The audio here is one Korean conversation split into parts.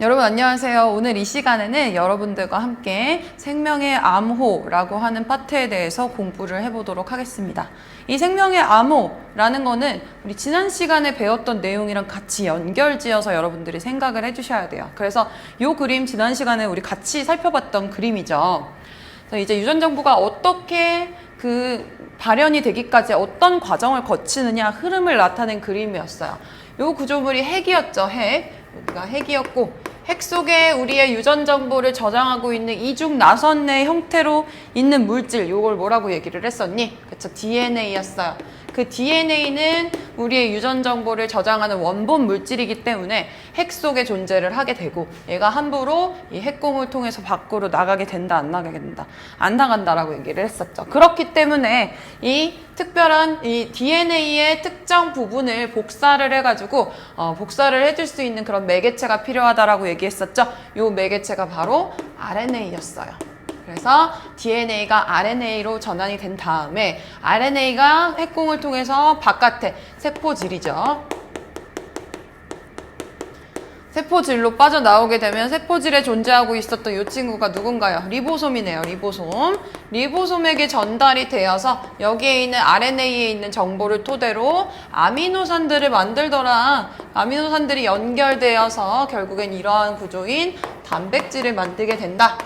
여러분 안녕하세요. 오늘 이 시간에는 여러분들과 함께 생명의 암호라고 하는 파트에 대해서 공부를 해보도록 하겠습니다. 이 생명의 암호라는 거는 우리 지난 시간에 배웠던 내용이랑 같이 연결지어서 여러분들이 생각을 해주셔야 돼요. 그래서 이 그림 지난 시간에 우리 같이 살펴봤던 그림이죠. 그래서 이제 유전정보가 어떻게 그 발현이 되기까지 어떤 과정을 거치느냐 흐름을 나타낸 그림이었어요. 이 구조물이 핵이었죠. 핵. 여기가 핵이었고 핵 속에 우리의 유전 정보를 저장하고 있는 이중 나선의 형태로 있는 물질 요걸 뭐라고 얘기를 했었니? 그쵸 DNA였어요. 그 DNA는 우리의 유전 정보를 저장하는 원본 물질이기 때문에 핵 속에 존재를 하게 되고 얘가 함부로 이 핵공을 통해서 밖으로 나가게 된다 안 나가게 된다 안 나간다라고 얘기를 했었죠. 그렇기 때문에 이 특별한 이 DNA의 특정 부분을 복사를 해가지고 어, 복사를 해줄 수 있는 그런 매개체가 필요하다라고 얘기했었죠. 요 매개체가 바로 RNA였어요. 그래서 DNA가 RNA로 전환이 된 다음에 RNA가 핵공을 통해서 바깥에 세포질이죠. 세포질로 빠져나오게 되면 세포질에 존재하고 있었던 이 친구가 누군가요? 리보솜이네요. 리보솜. 리보솜에게 전달이 되어서 여기에 있는 RNA에 있는 정보를 토대로 아미노산들을 만들더라. 아미노산들이 연결되어서 결국엔 이러한 구조인 단백질을 만들게 된다.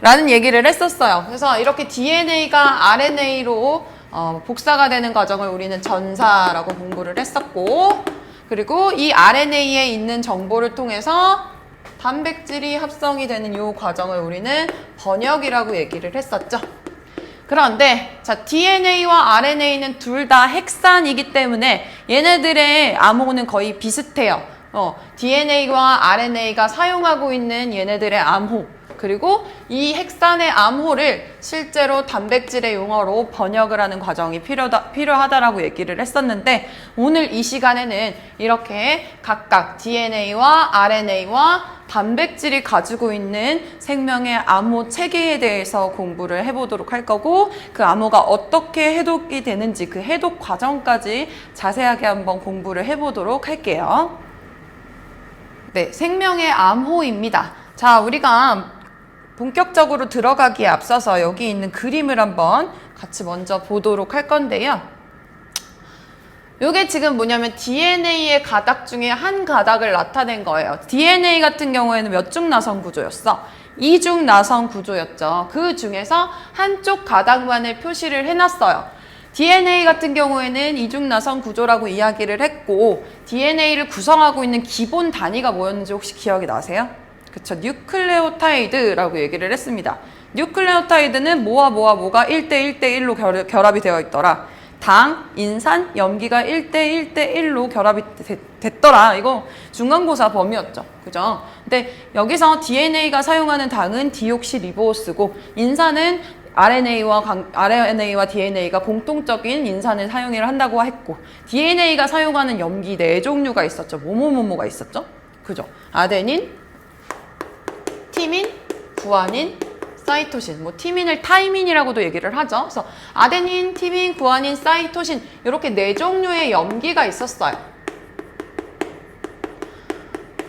라는 얘기를 했었어요. 그래서 이렇게 DNA가 RNA로 어, 복사가 되는 과정을 우리는 전사라고 공부를 했었고, 그리고 이 RNA에 있는 정보를 통해서 단백질이 합성이 되는 이 과정을 우리는 번역이라고 얘기를 했었죠. 그런데 자 DNA와 RNA는 둘 다 핵산이기 때문에 얘네들의 암호는 거의 비슷해요. 어, DNA와 RNA가 사용하고 있는 얘네들의 암호 그리고 이 핵산의 암호를 실제로 단백질의 용어로 번역을 하는 과정이 필요다, 필요하다라고 얘기를 했었는데 오늘 이 시간에는 이렇게 각각 DNA와 RNA와 단백질이 가지고 있는 생명의 암호 체계에 대해서 공부를 해보도록 할 거고 그 암호가 어떻게 해독이 되는지 그 해독 과정까지 자세하게 한번 공부를 해보도록 할게요. 네, 생명의 암호입니다. 자, 우리가 본격적으로 들어가기에 앞서서 여기 있는 그림을 한번 같이 먼저 보도록 할 건데요. 이게 지금 뭐냐면 DNA의 가닥 중에 한 가닥을 나타낸 거예요. DNA 같은 경우에는 몇 중 나선 구조였어? 이중 나선 구조였죠. 그 중에서 한쪽 가닥만을 표시를 해놨어요. DNA 같은 경우에는 이중 나선 구조라고 이야기를 했고 DNA를 구성하고 있는 기본 단위가 뭐였는지 혹시 기억이 나세요? 그쵸. 뉴클레오타이드라고 얘기를 했습니다. 뉴클레오타이드는 뭐와 뭐와 뭐가 1대 1대 1로 결합이 되어 있더라. 당, 인산, 염기가 1대 1대 1로 결합이 됐더라. 이거 중간고사 범위였죠. 그죠? 근데 여기서 DNA가 사용하는 당은 디옥시리보스고 인산은 RNA와 강, RNA와 DNA가 공통적인 인산을 사용을 한다고 했고 DNA가 사용하는 염기 네 종류가 있었죠. 뭐뭐뭐뭐가 있었죠? 그죠? 아데닌, 티민, 구아닌, 사이토신, 뭐 티민을 타이민이라고도 얘기를 하죠. 그래서 아데닌, 티민, 구아닌, 사이토신 이렇게 네 종류의 염기가 있었어요.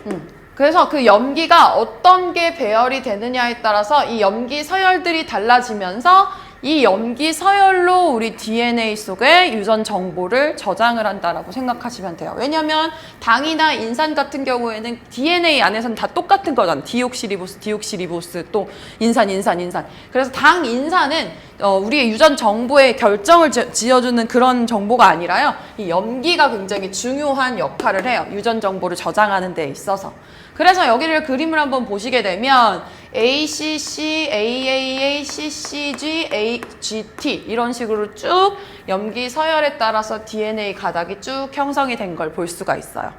음, 그래서 그 염기가 어떤 게 배열이 되느냐에 따라서 이 염기 서열들이 달라지면서 이 염기 서열로 우리 DNA 속에 유전 정보를 저장을 한다라고 생각하시면 돼요. 왜냐하면 당이나 인산 같은 경우에는 DNA 안에서는 다 똑같은 거잖아. 디옥시리보스, 디옥시리보스, 또 인산, 인산, 인산. 그래서 당, 인산은 어, 우리의 유전 정보에 결정을 지어주는 그런 정보가 아니라요. 이 염기가 굉장히 중요한 역할을 해요. 유전 정보를 저장하는 데 있어서. 그래서 여기를 그림을 한번 보시게 되면 ACC, AAA, CCG, AGT 이런 식으로 쭉 염기 서열에 따라서 DNA 가닥이 쭉 형성이 된 걸 볼 수가 있어요.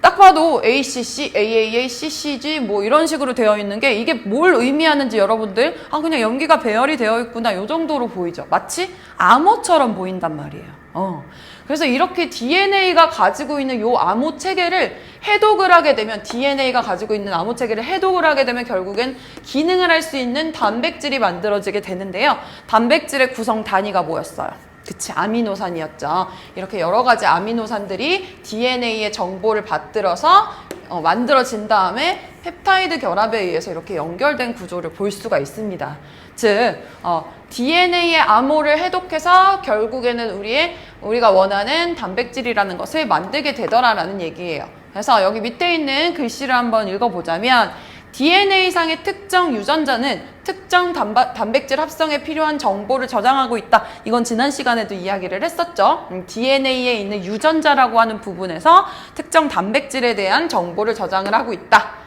딱 봐도 ACC, AAA, CCG 뭐 이런 식으로 되어 있는 게 이게 뭘 의미하는지 여러분들 아 그냥 염기가 배열이 되어 있구나 이 정도로 보이죠. 마치 암호처럼 보인단 말이에요. 어. 그래서 이렇게 DNA가 가지고 있는 요 암호 체계를 해독을 하게 되면 DNA가 가지고 있는 암호 체계를 해독을 하게 되면 결국엔 기능을 할 수 있는 단백질이 만들어지게 되는데요. 단백질의 구성 단위가 뭐였어요? 그치, 아미노산이었죠. 이렇게 여러 가지 아미노산들이 DNA의 정보를 받들어서 어, 만들어진 다음에 펩타이드 결합에 의해서 이렇게 연결된 구조를 볼 수가 있습니다. 즉, 어, DNA의 암호를 해독해서 결국에는 우리의 우리가 원하는 단백질이라는 것을 만들게 되더라라는 얘기예요. 그래서 여기 밑에 있는 글씨를 한번 읽어보자면 DNA상의 특정 유전자는 특정 단바, 단백질 합성에 필요한 정보를 저장하고 있다. 이건 지난 시간에도 이야기를 했었죠. 음, DNA에 있는 유전자라고 하는 부분에서 특정 단백질에 대한 정보를 저장을 하고 있다.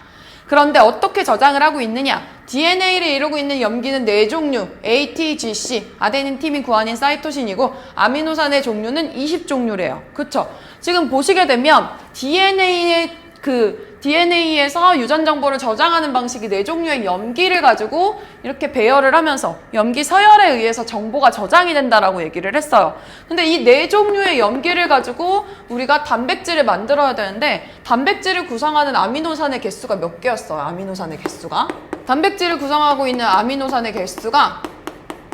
그런데 어떻게 저장을 하고 있느냐? DNA를 이루고 있는 염기는 네 종류, ATGC, 아데닌, 티민, 구아닌, 사이토신이고 아미노산의 종류는 20종류래요. 그쵸? 지금 보시게 되면 DNA의 그 DNA에서 유전 정보를 저장하는 방식이 네 종류의 염기를 가지고 이렇게 배열을 하면서 염기 서열에 의해서 정보가 저장이 된다라고 얘기를 했어요. 근데 이 네 종류의 염기를 가지고 우리가 단백질을 만들어야 되는데 단백질을 구성하는 아미노산의 개수가 몇 개였어요? 아미노산의 개수가 단백질을 구성하고 있는 아미노산의 개수가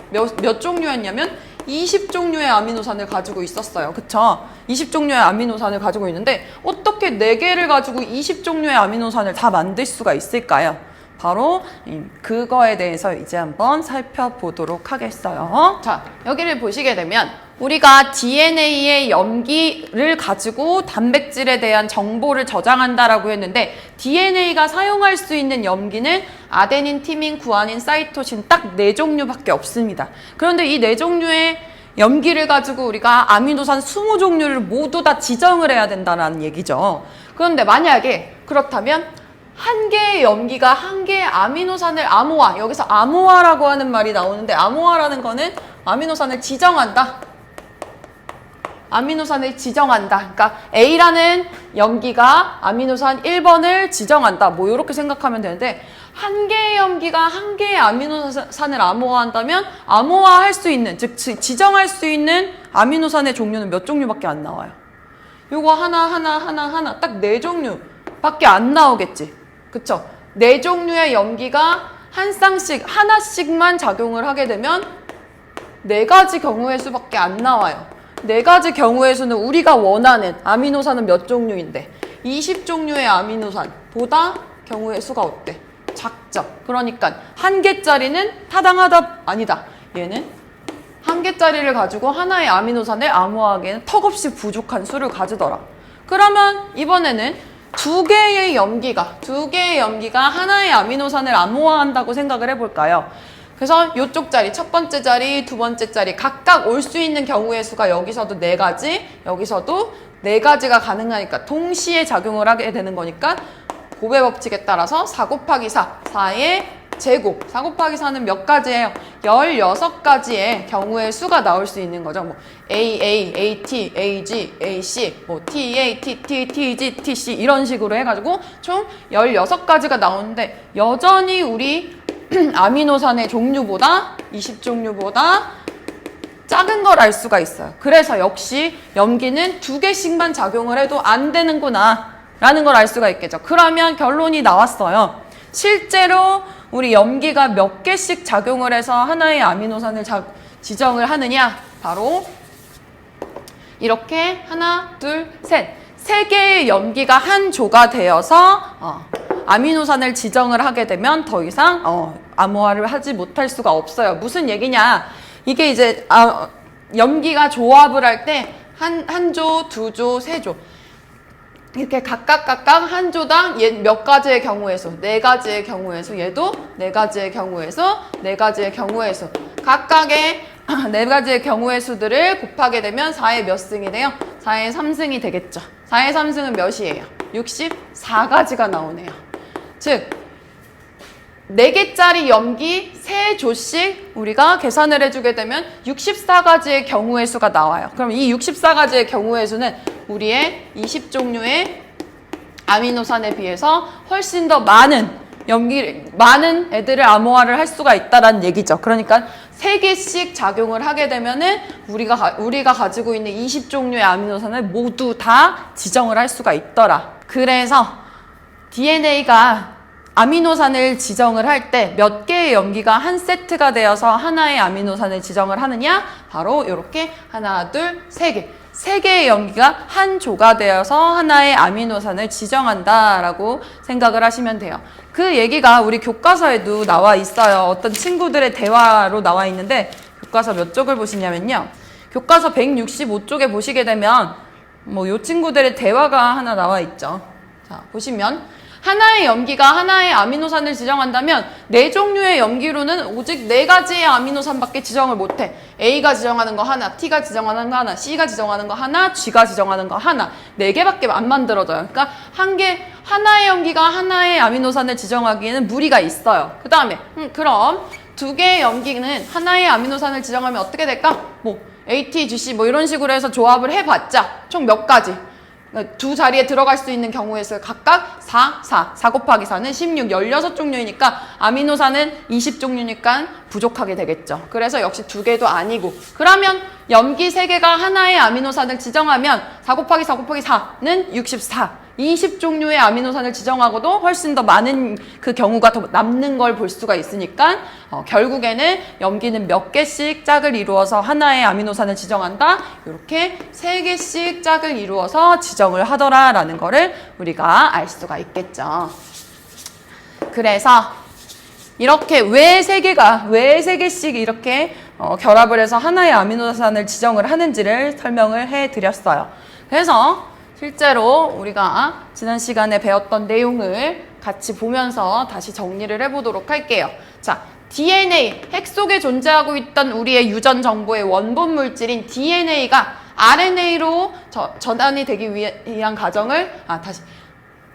몇, 몇 종류였냐면 20종류의 아미노산을 가지고 있었어요. 그쵸? 20종류의 아미노산을 가지고 있는데 어떻게 4개를 가지고 20종류의 아미노산을 다 만들 수가 있을까요? 바로 음, 그거에 대해서 이제 한번 살펴보도록 하겠어요. 자, 여기를 보시게 되면 우리가 DNA의 염기를 가지고 단백질에 대한 정보를 저장한다라고 했는데 DNA가 사용할 수 있는 염기는 아데닌, 티민, 구아닌, 사이토신 딱 네 종류밖에 없습니다. 그런데 이 네 종류의 염기를 가지고 우리가 아미노산 20종류를 모두 다 지정을 해야 된다는 얘기죠. 그런데 만약에 그렇다면 한 개의 염기가 한 개의 아미노산을 암호화, 여기서 암호화라고 하는 말이 나오는데 암호화라는 거는 아미노산을 지정한다. 아미노산을 지정한다. 그러니까 A라는 염기가 아미노산 1번을 지정한다. 뭐 이렇게 생각하면 되는데 한 개의 염기가 한 개의 아미노산을 암호화한다면 암호화할 수 있는 즉 지- 지정할 수 있는 아미노산의 종류는 몇 종류밖에 안 나와요. 요거 하나 하나 하나 하나 딱 네 종류밖에 안 나오겠지. 그쵸? 네 종류의 염기가 한 쌍씩 하나씩만 작용을 하게 되면 네 가지 경우의 수밖에 안 나와요. 네 가지 경우의 수는 우리가 원하는 아미노산은 몇 종류인데 20종류의 아미노산보다 경우의 수가 어때? 작죠. 그러니까 한 개짜리는 타당하다 아니다. 얘는 한 개짜리를 가지고 하나의 아미노산을 암호하기에는 턱없이 부족한 수를 가지더라. 그러면 이번에는 두 개의 염기가 두 개의 염기가 하나의 아미노산을 암호화한다고 생각을 해볼까요? 그래서 이쪽 자리 첫 번째 자리 두 번째 자리 각각 올 수 있는 경우의 수가 여기서도 네 가지 여기서도 네 가지가 가능하니까 동시에 작용을 하게 되는 거니까 고배 법칙에 따라서 4 곱하기 4 4의 제곱 4 곱하기 4는 몇 가지예요? 16가지의 경우의 수가 나올 수 있는 거죠. 뭐 A, A, A, T, A, G, A, C, 뭐 T, A, T, T, T, G, T, C 이런 식으로 해가지고 총 16가지가 나오는데 여전히 우리 아미노산의 종류보다 20종류보다 작은 걸 알 수가 있어요. 그래서 역시 염기는 두 개씩만 작용을 해도 안 되는구나 라는 걸 알 수가 있겠죠. 그러면 결론이 나왔어요. 실제로 우리 염기가 몇 개씩 작용을 해서 하나의 아미노산을 자- 지정을 하느냐? 바로 이렇게 하나, 둘, 셋. 세 개의 염기가 한 조가 되어서 어, 아미노산을 지정을 하게 되면 더 이상 어, 암호화를 하지 못할 수가 없어요. 무슨 얘기냐? 이게 이제 아, 염기가 조합을 할 때 한 한 조, 두 조, 세 조. 이렇게 각각 각각 한 조당 얘몇 가지의 경우의 수, 네 가지의 경우의 수, 얘도 네 가지의 경우의 수, 네 가지의 경우의 수. 각각의 네 가지의 경우의 수들을 곱하게 되면 4의 몇 승이 돼요? 4의 3승이 되겠죠. 4의 3승은 몇이에요? 64가지가 나오네요. 즉, 4개짜리 염기 3조씩 우리가 계산을 해주게 되면 64가지의 경우의 수가 나와요. 그럼 이 64가지의 경우의 수는 우리의 20종류의 아미노산에 비해서 훨씬 더 많은 염기, 많은 애들을 암호화를 할 수가 있다라는 얘기죠. 그러니까 3개씩 작용을 하게 되면은 우리가, 가- 우리가 가지고 있는 20종류의 아미노산을 모두 다 지정을 할 수가 있더라. 그래서 DNA가 아미노산을 지정을 할 때 몇 개의 염기가 한 세트가 되어서 하나의 아미노산을 지정을 하느냐? 바로 이렇게 하나, 둘, 세 개. 세 개의 염기가 한 조가 되어서 하나의 아미노산을 지정한다라고 생각을 하시면 돼요. 그 얘기가 우리 교과서에도 나와 있어요. 어떤 친구들의 대화로 나와 있는데 교과서 몇 쪽을 보시냐면요. 교과서 165쪽에 보시게 되면 뭐 요 친구들의 대화가 하나 나와 있죠. 자, 보시면 하나의 염기가 하나의 아미노산을 지정한다면 네 종류의 염기로는 오직 네 가지의 아미노산밖에 지정을 못해. A가 지정하는 거 하나, T가 지정하는 거 하나, C가 지정하는 거 하나, G가 지정하는 거 하나. 네 개밖에 안 만들어져요. 그러니까 한 개, 하나의 염기가 하나의 아미노산을 지정하기에는 무리가 있어요. 그 다음에, 음, 그럼 두 개의 염기는 하나의 아미노산을 지정하면 어떻게 될까? 뭐, AT, GC 뭐 이런 식으로 해서 조합을 해봤자 총 몇 가지? 두 자리에 들어갈 수 있는 경우의 수 각각 4, 4, 4 곱하기 4는 16, 16종류이니까 아미노산은 20종류니까 부족하게 되겠죠. 그래서 역시 두 개도 아니고 그러면 염기 세 개가 하나의 아미노산을 지정하면 4 곱하기 4 곱하기 4는 64. 20종류의 아미노산을 지정하고도 훨씬 더 많은 그 경우가 더 남는 걸 볼 수가 있으니까 어, 결국에는 염기는 몇 개씩 짝을 이루어서 하나의 아미노산을 지정한다. 이렇게 세 개씩 짝을 이루어서 지정을 하더라라는 거를 우리가 알 수가 있겠죠. 그래서 이렇게 왜 세 개가 왜 세 개씩 이렇게 어, 결합을 해서 하나의 아미노산을 지정을 하는지를 설명을 해 드렸어요. 그래서 실제로 우리가 지난 시간에 배웠던 내용을 같이 보면서 다시 정리를 해보도록 할게요. 자, DNA, 핵 속에 존재하고 있던 우리의 유전 정보의 원본 물질인 DNA가 RNA로 전환이 되기 위한 과정을 아 다시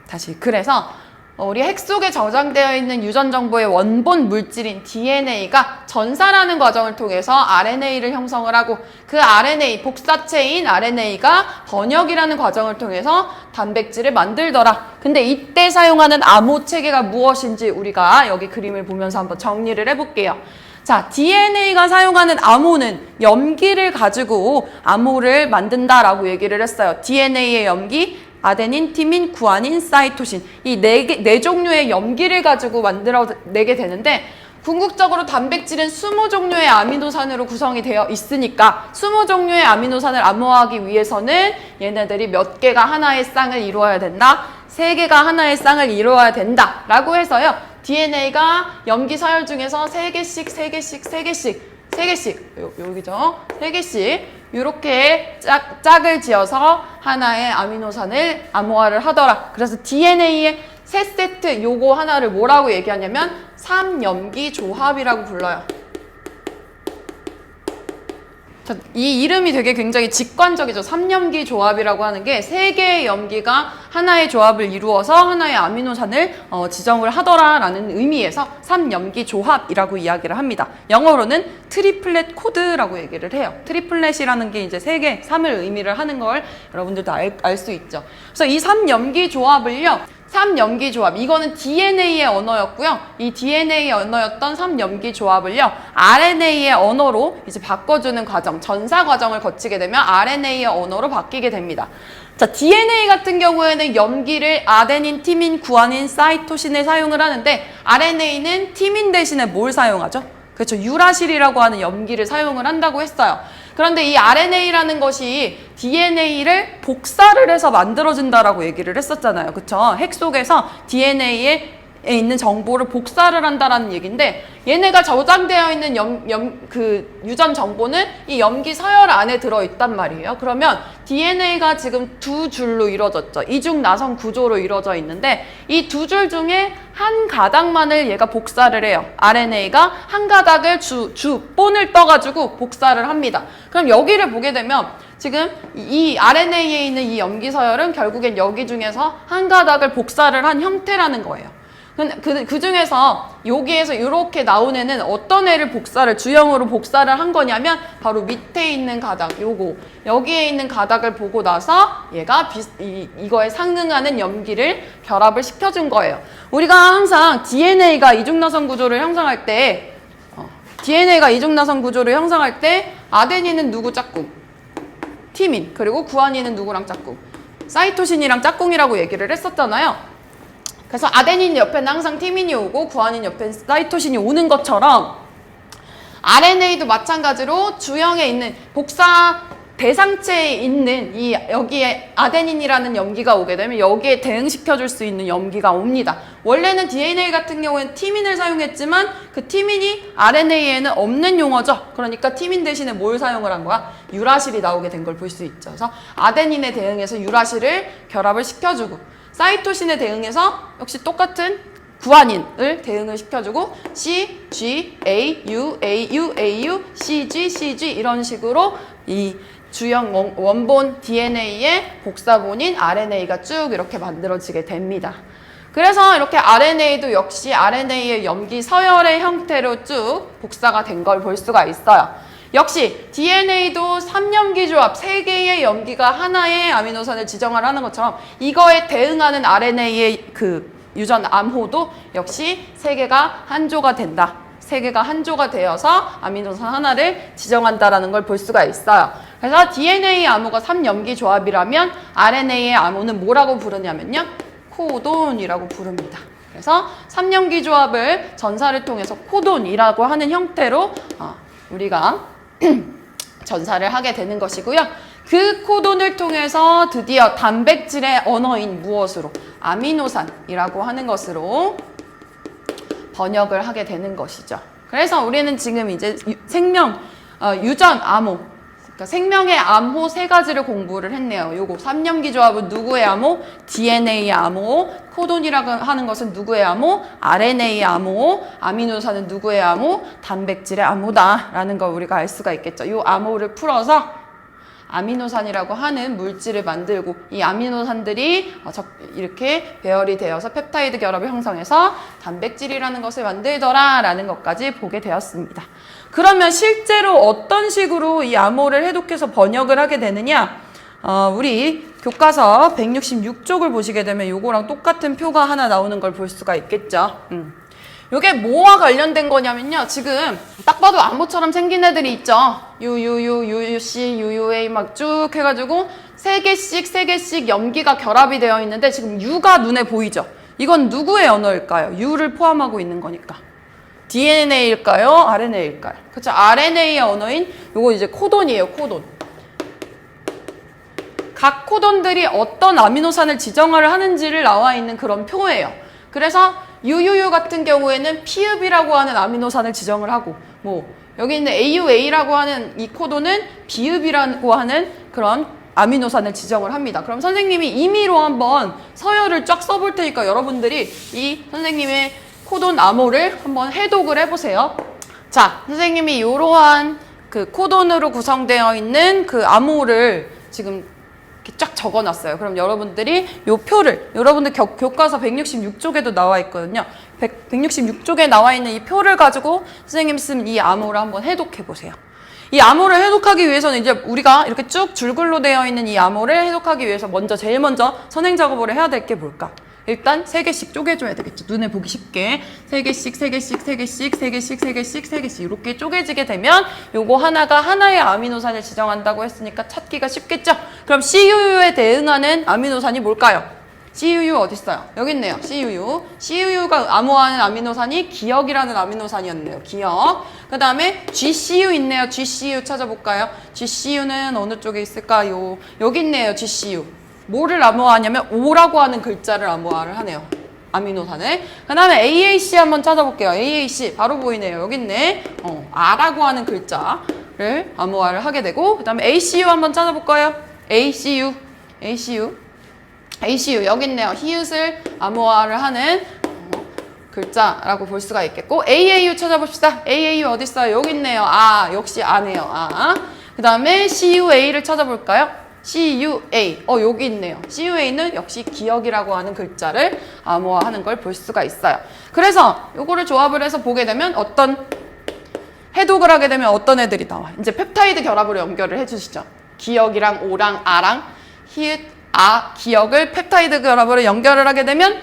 다시 그래서 어, 우리 핵 속에 저장되어 있는 유전 정보의 원본 물질인 DNA가 전사라는 과정을 통해서 RNA를 형성을 하고 그 RNA 복사체인 RNA가 번역이라는 과정을 통해서 단백질을 만들더라. 근데 이때 사용하는 암호 체계가 무엇인지 우리가 여기 그림을 보면서 한번 정리를 해볼게요. 자, DNA가 사용하는 암호는 염기를 가지고 암호를 만든다라고 얘기를 했어요. DNA의 염기, 아데닌, 티민, 구아닌, 사이토신 이네개네 종류의 염기를 가지고 만들어내게 되는데 궁극적으로 단백질은 20종류의 아미노산으로 구성이 되어 있으니까 20종류의 아미노산을 암호화하기 위해서는 얘네들이 몇 개가 하나의 쌍을 이루어야 된다. 세 개가 하나의 쌍을 이루어야 된다. 라고 해서요. DNA가 염기 서열 중에서 세 개씩, 세 개씩, 세 개씩, 세 개씩, 요, 여기죠. 세 개씩 이렇게 짝, 짝을 지어서 하나의 아미노산을 암호화를 하더라. 그래서 DNA의 세 세트 요거 하나를 뭐라고 얘기하냐면 3염기 조합이라고 불러요. 자, 이 이름이 되게 굉장히 직관적이죠. 3염기 조합이라고 하는 게 세 개의 염기가 하나의 조합을 이루어서 하나의 아미노산을 어, 지정을 하더라라는 의미에서 3염기 조합이라고 이야기를 합니다. 영어로는 트리플렛 코드라고 얘기를 해요. 트리플렛이라는 게 이제 세 개, 3을 의미를 하는 걸 여러분들도 알 수 있죠. 그래서 이 3염기 조합을요. 3염기 조합. 이거는 DNA의 언어였고요. 이 DNA의 언어였던 3염기 조합을요. RNA의 언어로 이제 바꿔주는 과정, 전사 과정을 거치게 되면 RNA의 언어로 바뀌게 됩니다. 자, DNA 같은 경우에는 염기를 아데닌, 티민, 구아닌, 사이토신을 사용을 하는데 RNA는 티민 대신에 뭘 사용하죠? 그렇죠. 유라실이라고 하는 염기를 사용을 한다고 했어요. 그런데 이 RNA라는 것이 DNA를 복사를 해서 만들어진다라고 얘기를 했었잖아요. 그쵸? 핵 속에서 DNA에 있는 정보를 복사를 한다라는 얘기인데 얘네가 저장되어 있는 염, 염, 그 유전 정보는 이 염기 서열 안에 들어있단 말이에요. 그러면 DNA가 지금 두 줄로 이루어졌죠. 이중 나선 구조로 이루어져 있는데 이 두 줄 중에 한 가닥만을 얘가 복사를 해요. RNA가 한 가닥을 주, 주, 본을 떠가지고 복사를 합니다. 그럼 여기를 보게 되면 지금 이 RNA에 있는 이 염기 서열은 결국엔 여기 중에서 한 가닥을 복사를 한 형태라는 거예요. 그, 그 중에서 여기에서 이렇게 나온 애는 어떤 애를 복사를 주형으로 복사를 한 거냐면 바로 밑에 있는 가닥 요거 여기에 있는 가닥을 보고 나서 얘가 비, 이, 이거에 상응하는 염기를 결합을 시켜준 거예요. 우리가 항상 DNA가 이중나선 구조를 형성할 때 어, DNA가 이중나선 구조를 형성할 때 아데닌은 누구 짝꿍? 티민 그리고 구아닌은 누구랑 짝꿍? 사이토신이랑 짝꿍이라고 얘기를 했었잖아요. 그래서 아데닌 옆에는 항상 티민이 오고 구아닌 옆에는 사이토신이 오는 것처럼 RNA도 마찬가지로 주형에 있는 복사 대상체에 있는 이 여기에 아데닌이라는 염기가 오게 되면 여기에 대응시켜 줄 수 있는 염기가 옵니다. 원래는 DNA 같은 경우에는 티민을 사용했지만 그 티민이 RNA에는 없는 용어죠. 그러니까 티민 대신에 뭘 사용을 한 거야? 유라실이 나오게 된 걸 볼 수 있죠. 그래서 아데닌에 대응해서 유라실을 결합을 시켜주고 사이토신에 대응해서 역시 똑같은 구아닌을 대응을 시켜주고 C, G, A, U, A, U, A, U, C, G, C, G 이런 식으로 이 주형 원- 원본 DNA의 복사본인 RNA가 쭉 이렇게 만들어지게 됩니다. 그래서 이렇게 RNA도 역시 RNA의 염기 서열의 형태로 쭉 복사가 된 걸 볼 수가 있어요. 역시 DNA도 3염기 조합, 3개의 염기가 하나의 아미노산을 지정을 하는 것처럼 이거에 대응하는 RNA의 그 유전 암호도 역시 3개가 한 조가 된다. 3개가 한 조가 되어서 아미노산 하나를 지정한다라는 걸 볼 수가 있어요. 그래서 DNA 암호가 3염기 조합이라면 RNA의 암호는 뭐라고 부르냐면요. 코돈이라고 부릅니다. 그래서 3염기 조합을 전사를 통해서 코돈이라고 하는 형태로 어, 우리가 전사를 하게 되는 것이고요. 그 코돈을 통해서 드디어 단백질의 언어인 무엇으로 아미노산이라고 하는 것으로 번역을 하게 되는 것이죠. 그래서 우리는 지금 이제 유- 생명 어, 유전 암호 그러니까 생명의 암호 세 가지를 공부를 했네요. 요거 3염기 조합은 누구의 암호? DNA의 암호, 코돈이라고 하는 것은 누구의 암호? RNA의 암호, 아미노산은 누구의 암호? 단백질의 암호다라는 걸 우리가 알 수가 있겠죠. 요 암호를 풀어서 아미노산이라고 하는 물질을 만들고 이 아미노산들이 어, 적- 이렇게 배열이 되어서 펩타이드 결합을 형성해서 단백질이라는 것을 만들더라라는 것까지 보게 되었습니다. 그러면 실제로 어떤 식으로 이 암호를 해독해서 번역을 하게 되느냐? 어, 우리 교과서 166쪽을 보시게 되면 요거랑 똑같은 표가 하나 나오는 걸 볼 수가 있겠죠. 음. 요게 뭐와 관련된 거냐면요. 지금 딱 봐도 암호처럼 생긴 애들이 있죠. 유유유, 유유C, 유유A 막 쭉 해가지고 세 개씩 세 개씩 염기가 결합이 되어 있는데 지금 U가 눈에 보이죠. 이건 누구의 언어일까요? U를 포함하고 있는 거니까. DNA일까요? RNA일까요? 그렇죠. RNA의 언어인 요거 이제 코돈이에요. 코돈. 각 코돈들이 어떤 아미노산을 지정을 하는지를 나와 있는 그런 표예요. 그래서 UUU 같은 경우에는 피읍이라고 하는 아미노산을 지정을 하고 뭐 여기 있는 AUA라고 하는 이 코돈은 비읍이라고 하는 그런 아미노산을 지정을 합니다. 그럼 선생님이 임의로 한번 서열을 쫙 써볼 테니까 여러분들이 이 선생님의 코돈 암호를 한번 해독을 해보세요. 자, 선생님이 이러한 그 코돈으로 구성되어 있는 그 암호를 지금 이렇게 쫙 적어놨어요. 그럼 여러분들이 요 표를 여러분들 교, 교과서 166쪽에도 나와 있거든요. 100, 166쪽에 나와 있는 이 표를 가지고 선생님 쓴 이 암호를 한번 해독해 보세요. 이 암호를 해독하기 위해서는 이제 우리가 이렇게 쭉 줄글로 되어 있는 이 암호를 해독하기 위해서 먼저 제일 먼저 선행 작업을 해야 될 게 뭘까? 일단 세 개씩 쪼개줘야 되겠죠. 눈에 보기 쉽게 세 개씩, 세 개씩, 세 개씩, 세 개씩, 세 개씩, 세 개씩 이렇게 쪼개지게 되면 요거 하나가 하나의 아미노산을 지정한다고 했으니까 찾기가 쉽겠죠. 그럼 CUU에 대응하는 아미노산이 뭘까요? CUU 어디 있어요? 여기 있네요. CUU. CUU가 암호하는 아미노산이 기억이라는 아미노산이었네요. 기억. 그 다음에 GCU 있네요. GCU 찾아볼까요? GCU는 어느 쪽에 있을까요? 여기 있네요. GCU. 뭐를 암호하냐면 O라고 하는 글자를 암호화를 하네요. 아미노산을. 그 다음에 AAC 한번 찾아볼게요. AAC. 바로 보이네요. 여기 있네. 어, R라고 하는 글자를 암호화를 하게 되고, 그 다음에 ACU 한번 찾아볼까요? ACU. ACU. ACU 여기 있네요. 히읗을 암호화를 하는 어, 글자라고 볼 수가 있겠고 AAU 찾아봅시다. AAU 어디 있어요? 여기 있네요. 아 역시 아네요. 아. 그 다음에 CUA를 찾아볼까요? CUA 어 여기 있네요. CUA는 역시 기억이라고 하는 글자를 암호화하는 걸 볼 수가 있어요. 그래서 요거를 조합을 해서 보게 되면 어떤 해독을 하게 되면 어떤 애들이 나와? 이제 펩타이드 결합으로 연결을 해주시죠. 기억이랑 오랑 아랑 히읗 아 기억을 펩타이드 결합으로 연결을 하게 되면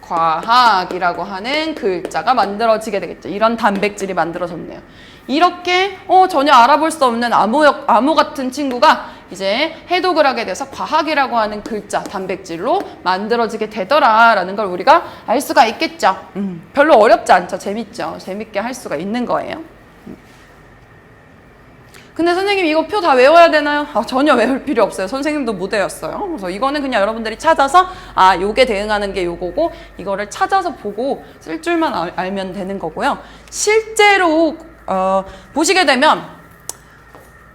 과학이라고 하는 글자가 만들어지게 되겠죠. 이런 단백질이 만들어졌네요. 이렇게 어, 전혀 알아볼 수 없는 암호, 암호 같은 친구가 이제 해독을 하게 돼서 과학이라고 하는 글자 단백질로 만들어지게 되더라라는 걸 우리가 알 수가 있겠죠. 음, 별로 어렵지 않죠. 재밌죠. 재밌게 할 수가 있는 거예요. 음. 근데 선생님 이거 표 다 외워야 되나요? 아, 전혀 외울 필요 없어요. 선생님도 못 외웠어요. 그래서 이거는 그냥 여러분들이 찾아서 아 요게 대응하는 게 요거고 이거를 찾아서 보고 쓸 줄만 알, 알면 되는 거고요. 실제로 어, 보시게 되면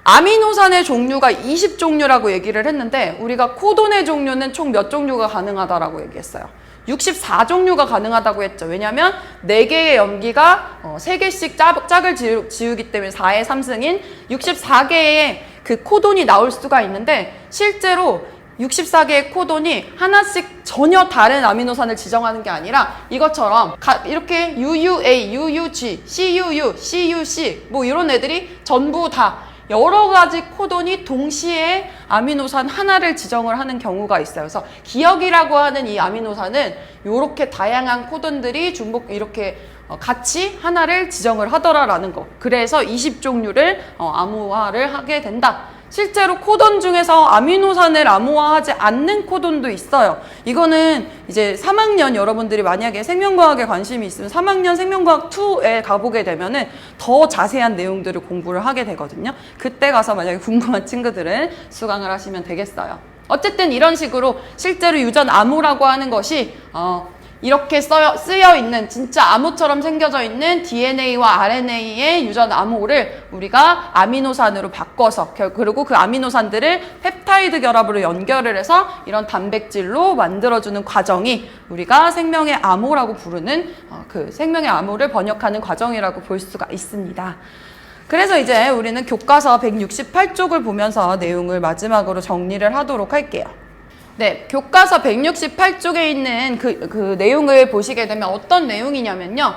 아미노산의 종류가 20종류라고 얘기를 했는데 우리가 코돈의 종류는 총 몇 종류가 가능하다라고 얘기했어요. 64종류가 가능하다고 했죠. 왜냐하면 4개의 염기가 어, 3개씩 짝, 짝을 지우, 지우기 때문에 4의 3승인 64개의 그 코돈이 나올 수가 있는데 실제로 64개의 코돈이 하나씩 전혀 다른 아미노산을 지정하는 게 아니라 이것처럼 가- 이렇게 UUA, UUG, CUU, CUC 뭐 이런 애들이 전부 다 여러 가지 코돈이 동시에 아미노산 하나를 지정을 하는 경우가 있어요. 그래서 기억이라고 하는 이 아미노산은 이렇게 다양한 코돈들이 중복 이렇게 어, 같이 하나를 지정을 하더라라는 거. 그래서 20종류를 어, 암호화를 하게 된다. 실제로 코돈 중에서 아미노산을 암호화하지 않는 코돈도 있어요. 이거는 이제 3학년 여러분들이 만약에 생명과학에 관심이 있으면 3학년 생명과학 2에 가보게 되면은 더 자세한 내용들을 공부를 하게 되거든요. 그때 가서 만약에 궁금한 친구들은 수강을 하시면 되겠어요. 어쨌든 이런 식으로 실제로 유전 암호라고 하는 것이 어, 이렇게 써여, 쓰여 있는 진짜 암호처럼 생겨져 있는 DNA와 RNA의 유전 암호를 우리가 아미노산으로 바꿔서 결- 그리고 그 아미노산들을 펩타이드 결합으로 연결을 해서 이런 단백질로 만들어주는 과정이 우리가 생명의 암호라고 부르는 어, 그 생명의 암호를 번역하는 과정이라고 볼 수가 있습니다. 그래서 이제 우리는 교과서 168쪽을 보면서 내용을 마지막으로 정리를 하도록 할게요. 네, 교과서 168쪽에 있는 그, 그 내용을 보시게 되면 어떤 내용이냐면요.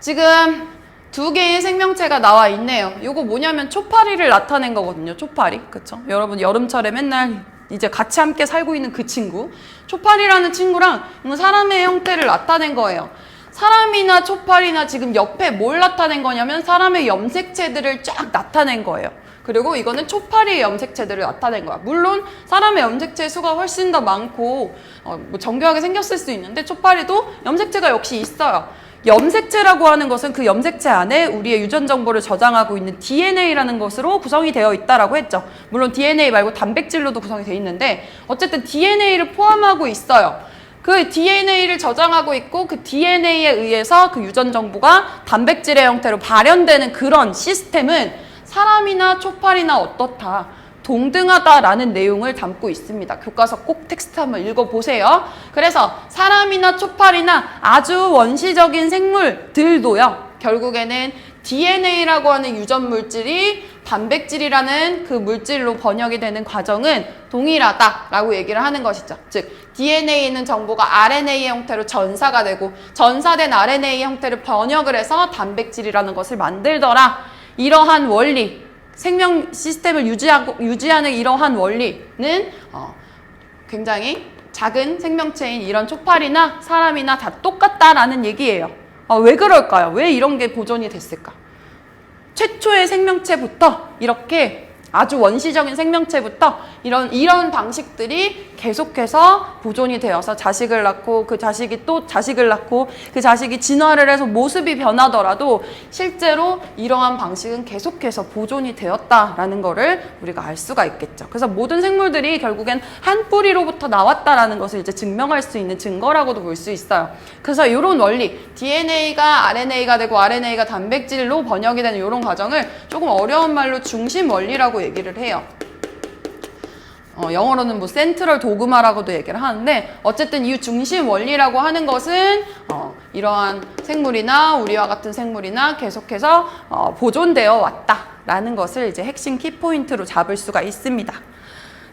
지금 두 개의 생명체가 나와 있네요. 이거 뭐냐면 초파리를 나타낸 거거든요. 초파리. 그쵸? 여러분 여름철에 맨날 이제 같이 함께 살고 있는 그 친구. 초파리라는 친구랑 사람의 형태를 나타낸 거예요. 사람이나 초파리나 지금 옆에 뭘 나타낸 거냐면 사람의 염색체들을 쫙 나타낸 거예요. 그리고 이거는 초파리의 염색체들을 나타낸 거야. 물론 사람의 염색체 수가 훨씬 더 많고 어, 뭐 정교하게 생겼을 수 있는데 초파리도 염색체가 역시 있어요. 염색체라고 하는 것은 그 염색체 안에 우리의 유전 정보를 저장하고 있는 DNA라는 것으로 구성이 되어 있다라고 했죠. 물론 DNA 말고 단백질로도 구성이 되어 있는데 어쨌든 DNA를 포함하고 있어요. 그 DNA를 저장하고 있고 그 DNA에 의해서 그 유전 정보가 단백질의 형태로 발현되는 그런 시스템은 사람이나 초파리나 어떻다. 동등하다라는 내용을 담고 있습니다. 교과서 꼭 텍스트 한번 읽어보세요. 그래서 사람이나 초파리나 아주 원시적인 생물들도요. 결국에는 DNA라고 하는 유전 물질이 단백질이라는 그 물질로 번역이 되는 과정은 동일하다라고 얘기를 하는 것이죠. 즉 DNA에 있는 정보가 RNA의 형태로 전사가 되고 전사된 RNA 형태를 번역을 해서 단백질이라는 것을 만들더라. 이러한 원리, 생명 시스템을 유지하고 유지하는 이러한 원리는 어, 굉장히 작은 생명체인 이런 초파리나 사람이나 다 똑같다라는 얘기예요. 아, 왜 그럴까요? 왜 이런 게 보존이 됐을까? 최초의 생명체부터 이렇게 아주 원시적인 생명체부터 이런 이런 방식들이 계속해서 보존이 되어서 자식을 낳고 그 자식이 또 자식을 낳고 그 자식이 진화를 해서 모습이 변하더라도 실제로 이러한 방식은 계속해서 보존이 되었다라는 거를 우리가 알 수가 있겠죠. 그래서 모든 생물들이 결국엔 한 뿌리로부터 나왔다라는 것을 이제 증명할 수 있는 증거라고도 볼 수 있어요. 그래서 이런 원리 DNA가 RNA가 되고 RNA가 단백질로 번역이 되는 이런 과정을 조금 어려운 말로 중심 원리라고 얘기를 해요. 어, 영어로는 뭐 센트럴 도그마라고도 얘기를 하는데 어쨌든 이 중심 원리라고 하는 것은 어, 이러한 생물이나 우리와 같은 생물이나 계속해서 어, 보존되어 왔다라는 것을 이제 핵심 키포인트로 잡을 수가 있습니다.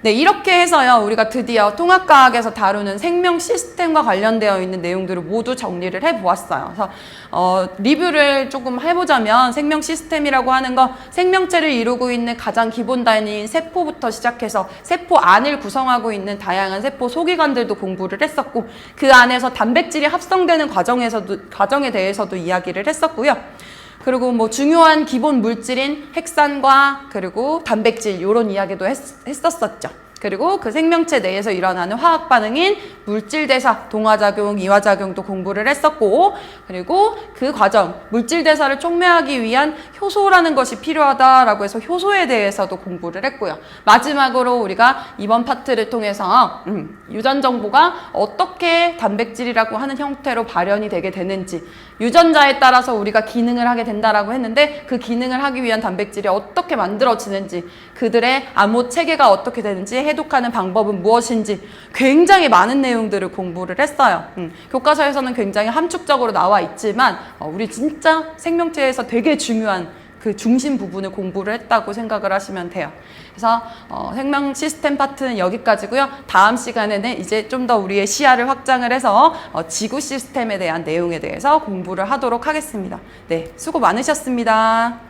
네, 이렇게 해서요, 우리가 드디어 통합과학에서 다루는 생명 시스템과 관련되어 있는 내용들을 모두 정리를 해 보았어요. 그래서, 어, 리뷰를 조금 해보자면 생명 시스템이라고 하는 거 생명체를 이루고 있는 가장 기본 단위인 세포부터 시작해서 세포 안을 구성하고 있는 다양한 세포 소기관들도 공부를 했었고, 그 안에서 단백질이 합성되는 과정에서도, 과정에 대해서도 이야기를 했었고요. 그리고 뭐 중요한 기본 물질인 핵산과 그리고 단백질 이런 이야기도 했, 했었었죠. 그리고 그 생명체 내에서 일어나는 화학 반응인 물질 대사, 동화작용, 이화작용도 공부를 했었고, 그리고 그 과정, 물질 대사를 촉매하기 위한 효소라는 것이 필요하다라고 해서 효소에 대해서도 공부를 했고요. 마지막으로 우리가 이번 파트를 통해서 음, 유전 정보가 어떻게 단백질이라고 하는 형태로 발현이 되게 되는지, 유전자에 따라서 우리가 기능을 하게 된다라고 했는데 그 기능을 하기 위한 단백질이 어떻게 만들어지는지, 그들의 암호 체계가 어떻게 되는지, 해독하는 방법은 무엇인지 굉장히 많은 내용들을 공부를 했어요. 음, 교과서에서는 굉장히 함축적으로 나와 있지만 어, 우리 진짜 생명체에서 되게 중요한 그 중심 부분을 공부를 했다고 생각을 하시면 돼요. 그래서 어, 생명 시스템 파트는 여기까지고요. 다음 시간에는 이제 좀 더 우리의 시야를 확장을 해서 어, 지구 시스템에 대한 내용에 대해서 공부를 하도록 하겠습니다. 네, 수고 많으셨습니다.